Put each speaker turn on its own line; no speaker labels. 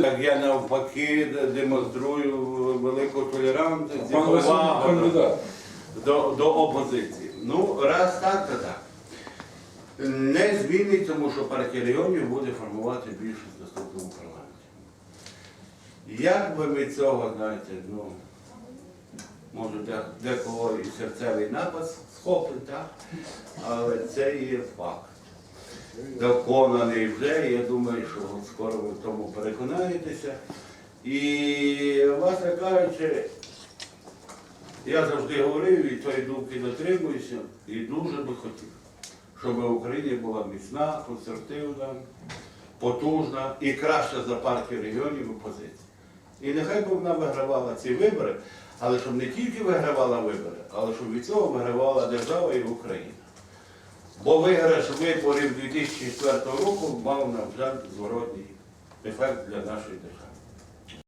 Так я навпаки демонструю велику толерантність і
Пан
повагу
кандидат.
до, до опозиції. Ну, раз так, то так. Не змінить, тому що партія регіонів буде формувати більшість в наступному парламенті. Як би ви цього, знаєте, ну, може де- декого і серцевий напад схопить, так? але це є факт. Доконаний вже, я думаю, що скоро ви в тому переконаєтеся. І, власне кажучи, я завжди говорив і тої думки дотримуюся, і дуже би хотів, щоб в Україні була міцна, конструктивна, потужна і краща за партію регіонів опозиція. І нехай би вона вигравала ці вибори, але щоб не тільки вигравала вибори, але щоб від цього вигравала держава і Україна. Бо виграш виборів 2004 року мав, на жаль, зворотній ефект для нашої держави.